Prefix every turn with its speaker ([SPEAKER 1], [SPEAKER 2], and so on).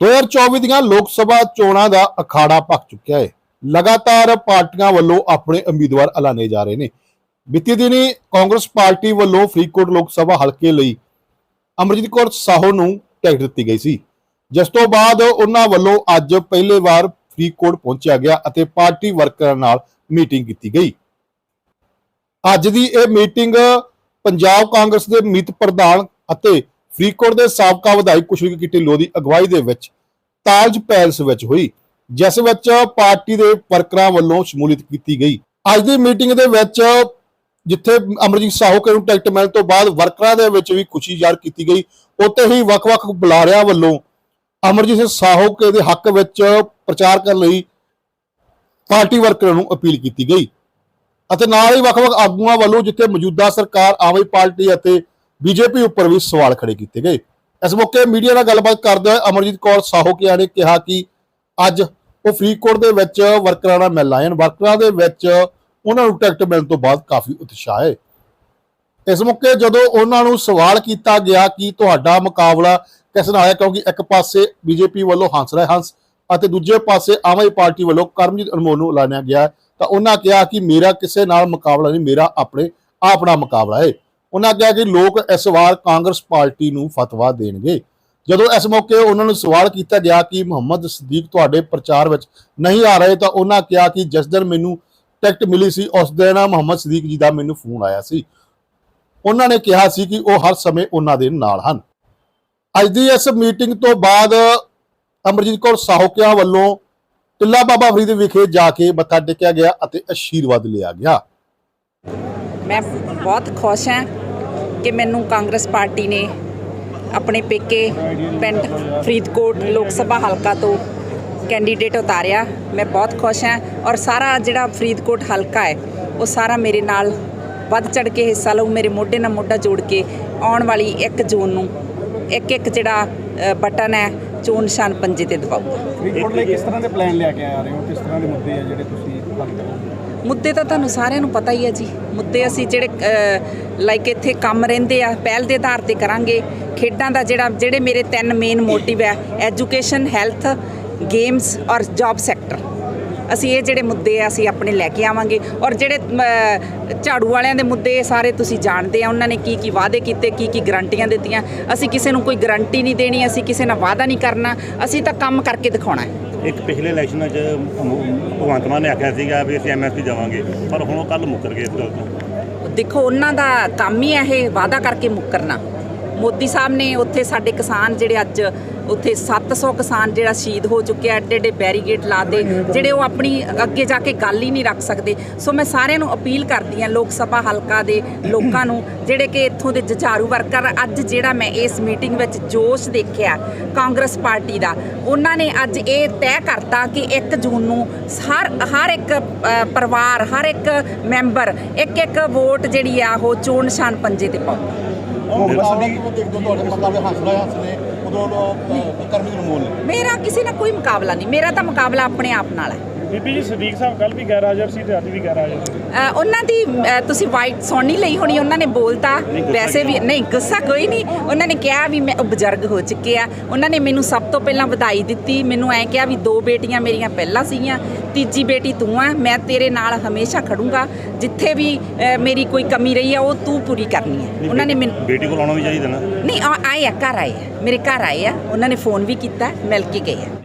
[SPEAKER 1] 2024 ਦੀਆਂ ਲੋਕ ਸਭਾ ਚੋਣਾਂ ਦਾ ਅਖਾੜਾ ਭਖ ਚੁੱਕਿਆ ਹੈ। ਲਗਾਤਾਰ ਪਾਰਟੀਆਂ ਵੱਲੋਂ ਆਪਣੇ ਉਮੀਦਵਾਰ ਐਲਾਨੇ ਜਾ ਰਹੇ ਨੇ। ਬੀਤੀ ਦਿਨੀ ਕਾਂਗਰਸ ਪਾਰਟੀ ਵੱਲੋਂ ਫਰੀਦਕੋਟ ਲੋਕ ਸਭਾ ਹਲਕੇ ਲਈ ਅਮਰਜੀਤ ਕੌਰ ਸਾਹੋ ਨੂੰ ਟਿਕਟ ਦਿੱਤੀ ਗਈ ਸੀ। ਜਿਸ ਤੋਂ ਬਾਅਦ ਉਹਨਾਂ ਵੱਲੋਂ ਅੱਜ ਪਹਿਲੇ ਵਾਰ ਫਰੀਦਕੋਟ ਪਹੁੰਚਿਆ ਗਿਆ ਅਤੇ ਪਾਰਟੀ ਵਰਕਰਾਂ ਨਾਲ ਮੀਟਿੰਗ ਕੀਤੀ ਗਈ। ਅੱਜ ਦੀ ਇਹ ਮੀਟਿੰਗ ਪੰਜਾਬ ਕਾਂਗਰਸ ਦੇ ਮੀਤ ਪ੍ਰਧਾਨ ਅਤੇ ਫਰੀਦਕੋਟ ਦੇ ਸਾਬਕਾ ਵਿਧਾਇਕ ਕੁਸ਼ਲ ਕਿੱਟੀ ਲੋ ਦੀ ਅਗਵਾਈ ਦੇ ਵਿੱਚ ਤਾਜ ਪੈਲਸ ਵਿੱਚ ਹੋਈ, ਜਿਸ ਵਿੱਚ ਪਾਰਟੀ ਦੇ ਵਰਕਰਾਂ ਵੱਲੋਂ ਸ਼ਮੂਲੀਅਤ ਕੀਤੀ ਗਈ। ਅੱਜ ਦੀ ਮੀਟਿੰਗ ਦੇ ਵਿੱਚ ਜਿੱਥੇ ਅਮਰਜੀਤ ਸਾਹੂਕੇ ਨੂੰ ਟਿਕਟ ਮਿਲਣ ਤੋਂ ਬਾਅਦ ਵਰਕਰਾਂ ਦੇ ਵਿੱਚ ਵੀ ਖੁਸ਼ੀ ਜ਼ਾਹਰ ਕੀਤੀ ਗਈ, ਉੱਥੇ ਹੀ ਵੱਖ-ਵੱਖ ਬੁਲਾਰਿਆਂ ਵੱਲੋਂ ਅਮਰਜੀਤ ਸਿੰਘ ਸਾਹੂਕੇ ਦੇ ਹੱਕ ਵਿੱਚ ਪ੍ਰਚਾਰ ਕਰਨ ਲਈ ਪਾਰਟੀ ਵਰਕਰਾਂ ਨੂੰ ਅਪੀਲ ਕੀਤੀ ਗਈ। ਅਤੇ ਨਾਲ ਹੀ ਵੱਖ-ਵੱਖ ਆਗੂਆਂ ਵੱਲੋਂ ਜਿੱਥੇ ਮੌਜੂਦਾ ਸਰਕਾਰ ਆਮ ਆਦਮੀ ਪਾਰਟੀ ਅਤੇ ਬੀਜੇਪੀ ਉੱਪਰ ਵੀ ਸਵਾਲ ਖੜੇ ਕੀਤੇ ਗਏ। ਇਸ ਮੌਕੇ ਮੀਡੀਆ ਨਾਲ ਗੱਲਬਾਤ ਕਰਦੇ ਹੋਏ ਅਮਰਜੀਤ ਕੌਰ ਸਾਹੋਕਿਆ ਨੇ ਕਿਹਾ ਕਿ ਅੱਜ ਉਹ ਫਰੀਦਕੋਟ ਦੇ ਵਿੱਚ ਵਰਕਰਾਂ ਨਾਲ ਮਿਲ ਆਏ ਹਨ। ਵਰਕਰਾਂ ਦੇ ਵਿੱਚ ਉਹਨਾਂ ਨੂੰ ਟਿਕਟ ਮਿਲਣ ਤੋਂ ਬਾਅਦ ਕਾਫੀ ਉਤਸ਼ਾਹ ਹੈ। ਇਸ ਮੌਕੇ ਜਦੋਂ ਉਹਨਾਂ ਨੂੰ ਸਵਾਲ ਕੀਤਾ ਗਿਆ ਕਿ ਤੁਹਾਡਾ ਮੁਕਾਬਲਾ ਕਿਸ ਨਾਲ ਹੈ ਕਿਉਂਕਿ ਇੱਕ ਪਾਸੇ ਬੀਜੇਪੀ ਵੱਲੋਂ ਹੰਸ ਹੰਸਰਾਜ ਹੰਸ ਅਤੇ ਦੂਜੇ ਪਾਸੇ ਆਮ ਆਦਮੀ ਪਾਰਟੀ ਵੱਲੋਂ ਕਰਮਜੀਤ ਅਨਮੋਲ ਨੂੰ ਐਲਾਨਿਆ ਗਿਆ ਹੈ, ਤਾਂ ਉਹਨਾਂ ਕਿਹਾ ਕਿ ਮੇਰਾ ਕਿਸੇ ਨਾਲ ਮੁਕਾਬਲਾ ਨਹੀਂ ਮੇਰਾ ਆਪਣੇ ਆਪਣਾ ਮੁਕਾਬਲਾ ਹੈ। ਉਹਨਾਂ ਕਿਹਾ ਕਿ ਲੋਕ ਇਸ ਵਾਰ ਕਾਂਗਰਸ ਪਾਰਟੀ ਨੂੰ ਫਤਵਾ ਦੇਣਗੇ। ਜਦੋਂ ਇਸ ਮੌਕੇ ਉਹਨਾਂ ਨੂੰ ਸਵਾਲ ਕੀਤਾ ਗਿਆ ਕਿ ਮੁਹੰਮਦ ਸਦੀਕ ਤੁਹਾਡੇ ਪ੍ਰਚਾਰ ਵਿੱਚ ਨਹੀਂ ਆ ਰਹੇ ਤਾਂ ਉਹਨਾਂ ਕਿਹਾ ਕਿ ਜਿਸ ਦਿਨ ਮੈਨੂੰ ਟਿਕਟ ਮਿਲੀ ਸੀ, ਉਸ ਦਿਨ ਮੁਹੰਮਦ ਸਦੀਕ ਜੀ ਦਾ ਮੈਨੂੰ ਫੋਨ ਆਇਆ ਸੀ। ਉਹਨਾਂ ਨੇ ਕਿਹਾ ਸੀ ਕਿ ਉਹ ਹਰ ਸਮੇਂ ਉਹਨਾਂ ਦੇ ਨਾਲ ਹਨ। ਅੱਜ ਦੀ ਇਸ ਮੀਟਿੰਗ ਤੋਂ ਬਾਅਦ ਅਮਰਜੀਤ ਕੌਰ ਸਾਹੋਕਿਆ ਵੱਲੋਂ ਟਿੱਲਾ ਬਾਬਾ ਫਰੀਦ ਵਿਖੇ ਜਾ ਕੇ ਮੱਥਾ ਟੇਕਿਆ ਗਿਆ ਅਤੇ ਅਸ਼ੀਰਵਾਦ ਲਿਆ ਗਿਆ।
[SPEAKER 2] ਮੈਂ ਬਹੁਤ ਖੁਸ਼ ਹਾਂ ਕਿ ਮੈਨੂੰ ਕਾਂਗਰਸ ਪਾਰਟੀ ਨੇ ਆਪਣੇ ਪੇਕੇ ਪਿੰਡ ਫਰੀਦਕੋਟ ਲੋਕ ਸਭਾ ਹਲਕਾ ਤੋਂ ਕੈਂਡੀਡੇਟ ਉਤਾਰਿਆ। ਮੈਂ ਬਹੁਤ ਖੁਸ਼ ਹਾਂ ਔਰ ਸਾਰਾ ਜਿਹੜਾ ਫਰੀਦਕੋਟ ਹਲਕਾ ਹੈ, ਉਹ ਸਾਰਾ ਮੇਰੇ ਨਾਲ ਵੱਧ ਚੜ ਕੇ ਹਿੱਸਾ ਲਊ, ਮੇਰੇ ਮੋਢੇ ਨਾਲ ਮੋਢਾ ਜੋੜ ਕੇ ਆਉਣ ਵਾਲੀ 1 ਜੂਨ ਨੂੰ ਇੱਕ ਇੱਕ ਜਿਹੜਾ ਬਟਨ ਹੈ, ਚੋਣ ਨਿਸ਼ਾਨ ਪੰਜੇ ਤੇ ਦਬਾਊਗਾ।
[SPEAKER 3] ਫਰੀਦਕੋਟ ਲਈ ਕਿਸ ਤਰ੍ਹਾਂ ਦੇ ਪਲਾਨ ਲਿਆ ਕੇ ਆ ਰਹੇ ਹੋ? ਕਿਸ ਤਰ੍ਹਾਂ ਦੇ ਮੁੱਦੇ ਆ ਜਿਹੜੇ ਤੁਸੀਂ ਹੱਲ ਕਰੋਗੇ?
[SPEAKER 2] ਮੁੱਦੇ ਤਾਂ ਤੁਹਾਨੂੰ ਸਾਰਿਆਂ ਨੂੰ ਪਤਾ ਹੀ ਹੈ ਜੀ। ਮੁੱਦੇ ਅਸੀਂ ਜਿਹੜੇ ਲਾਈਕ ਇੱਥੇ ਕੰਮ ਰਹਿੰਦੇ ਆ, ਪਹਿਲ ਦੇ ਆਧਾਰ ਤੇ ਕਰਾਂਗੇ। ਖੇਡਾਂ ਦਾ ਜਿਹੜਾ, ਜਿਹੜੇ ਮੇਰੇ ਤਿੰਨ ਮੇਨ ਮੋਟਿਵ ਹੈ ਐਜੂਕੇਸ਼ਨ ਹੈਲਥ ਗੇਮਸ ਔਰ ਜੌਬ ਸੈਕਟਰ ਅਸੀਂ ਇਹ ਜਿਹੜੇ ਮੁੱਦੇ ਆ, ਅਸੀਂ ਆਪਣੇ ਲੈ ਕੇ ਆਵਾਂਗੇ। ਔਰ ਜਿਹੜੇ ਝਾੜੂ ਵਾਲਿਆਂ ਦੇ ਮੁੱਦੇ ਸਾਰੇ ਤੁਸੀਂ ਜਾਣਦੇ ਆ। ਉਹਨਾਂ ਨੇ ਕੀ ਕੀ ਵਾਅਦੇ ਕੀਤੇ, ਕੀ ਕੀ ਗਰੰਟੀਆਂ ਦਿੱਤੀਆਂ। ਅਸੀਂ ਕਿਸੇ ਨੂੰ ਕੋਈ ਗਰੰਟੀ ਨਹੀਂ ਦੇਣੀ, ਅਸੀਂ ਕਿਸੇ ਨਾਲ ਵਾਅਦਾ ਨਹੀਂ ਕਰਨਾ। ਅਸੀਂ ਤਾਂ ਕੰਮ ਕਰਕੇ ਦਿਖਾਉਣਾ ਹੈ।
[SPEAKER 4] ਇੱਕ ਪਿਛਲੇ ਇਲੈਕਸ਼ਨ 'ਚ ਭਗਵੰਤ ਮਾਨ ਨੇ ਆਖਿਆ ਸੀਗਾ ਵੀ ਅਸੀਂ ਐਮਐਸਪੀ ਜਾਵਾਂਗੇ, ਪਰ ਹੁਣ ਉਹ ਕੱਲ ਮੁੱਕਰ ਗਏ ਇਸ ਗੱਲ ਤੋਂ।
[SPEAKER 2] ਦੇਖੋ, ਉਹਨਾਂ ਦਾ ਕੰਮ ਹੀ ਇਹ ਵਾਅਦਾ ਕਰਕੇ ਮੁੱਕਰਨਾ। ਮੋਦੀ ਸਾਹਿਬ ਨੇ ਉੱਥੇ ਸਾਡੇ ਕਿਸਾਨ ਜਿਹੜੇ ਅੱਜ ਉੱਥੇ 700 ਕਿਸਾਨ ਜਿਹੜਾ ਸ਼ਹੀਦ ਹੋ ਚੁੱਕਿਆ, ਐਡੇ ਐਡੇ ਬੈਰੀਗੇਡ ਲਾਦੇ ਜਿਹੜੇ ਉਹ ਆਪਣੀ ਅੱਗੇ ਜਾ ਕੇ ਗੱਲ ਹੀ ਨਹੀਂ ਰੱਖ ਸਕਦੇ। ਸੋ ਮੈਂ ਸਾਰਿਆਂ ਨੂੰ ਅਪੀਲ ਕਰਦੀ ਹਾਂ ਲੋਕ ਸਭਾ ਹਲਕਾ ਦੇ ਲੋਕਾਂ ਨੂੰ, ਜਿਹੜੇ ਕਿ ਇੱਥੋਂ ਦੇ ਜੁਝਾਰੂ ਵਰਕਰ, ਅੱਜ ਜਿਹੜਾ ਮੈਂ ਇਸ ਮੀਟਿੰਗ ਵਿੱਚ ਜੋਸ਼ ਦੇਖਿਆ ਕਾਂਗਰਸ ਪਾਰਟੀ ਦਾ, ਉਹਨਾਂ ਨੇ ਅੱਜ ਇਹ ਤੈਅ ਕਰਤਾ ਕਿ 1 ਜੂਨ ਨੂੰ ਹਰ ਹਰ ਇੱਕ ਪਰਿਵਾਰ, ਹਰ ਇੱਕ ਮੈਂਬਰ, ਇੱਕ ਇੱਕ ਵੋਟ ਜਿਹੜੀ ਆ ਉਹ ਚੋਣ ਨਿਸ਼ਾਨ ਪੰਜੇ ਤੇ ਪਾਊਗਾ। ਮੇਰਾ ਕਿਸੇ ਨਾਲ ਕੋਈ ਮੁਕਾਬਲਾ ਨਹੀਂ ਮੇਰਾ ਤਾਂ ਮੁਕਾਬਲਾ ਆਪਣੇ ਆਪ ਨਾਲ ਹੈ।
[SPEAKER 3] ਬੀਬੀ ਜੀ ਸਦੀਕ ਸਾਹਿਬ ਕੱਲ ਵੀ ਗੈਰ ਹਾਜ਼ਰ ਸੀ ਤੇ ਅੱਜ ਵੀ ਗੈਰ ਹਾਜ਼ਰ
[SPEAKER 2] ਅ, ਉਹਨਾਂ ਦੀ ਅ, ਤੁਸੀਂ ਵਾਈਟ ਸੁਣੀ ਲਈ ਹੋਣੀ ਉਹਨਾਂ ਨੇ ਬੋਲਤਾ। ਵੈਸੇ ਵੀ ਨਹੀਂ ਗੁੱਸਾ ਕੋਈ ਨਹੀਂ। ਉਹਨਾਂ ਨੇ ਕਿਹਾ ਵੀ ਮੈਂ ਉਹ ਬਜ਼ੁਰਗ ਹੋ ਚੁੱਕੇ ਆ। ਉਹਨਾਂ ਨੇ ਮੈਨੂੰ ਸਭ ਤੋਂ ਪਹਿਲਾਂ ਵਧਾਈ ਦਿੱਤੀ। ਮੈਨੂੰ ਐਂ ਕਿਹਾ ਵੀ ਦੋ ਬੇਟੀਆਂ ਮੇਰੀਆਂ ਪਹਿਲਾਂ ਸੀਗੀਆਂ। ਤੀਜੀ ਬੇਟੀ ਤੂੰ ਆ ਮੈਂ ਤੇਰੇ ਨਾਲ ਹਮੇਸ਼ਾ ਖੜੂੰਗਾ। ਜਿੱਥੇ ਵੀ ਅ, ਮੇਰੀ ਕੋਈ ਕਮੀ ਰਹੀ ਆ ਉਹ ਤੂੰ ਪੂਰੀ ਕਰਨੀ ਹੈ ਉਹਨਾਂ ਨੇ ਮੈਨੂੰ
[SPEAKER 4] ਬੇਟੀ ਕੋਲ ਆਉਣਾ ਵੀ ਚਾਹੀਦਾ ਨਾ।
[SPEAKER 2] ਨਹੀਂ ਆ- ਆਏ ਆ ਘਰ ਆਏ ਆ। ਮੇਰੇ ਘਰ ਆਏ ਆ। ਉਹਨਾਂ ਨੇ ਫੋਨ ਵੀ ਕੀਤਾ ਮਿਲ ਕੇ ਗਏ ਆ।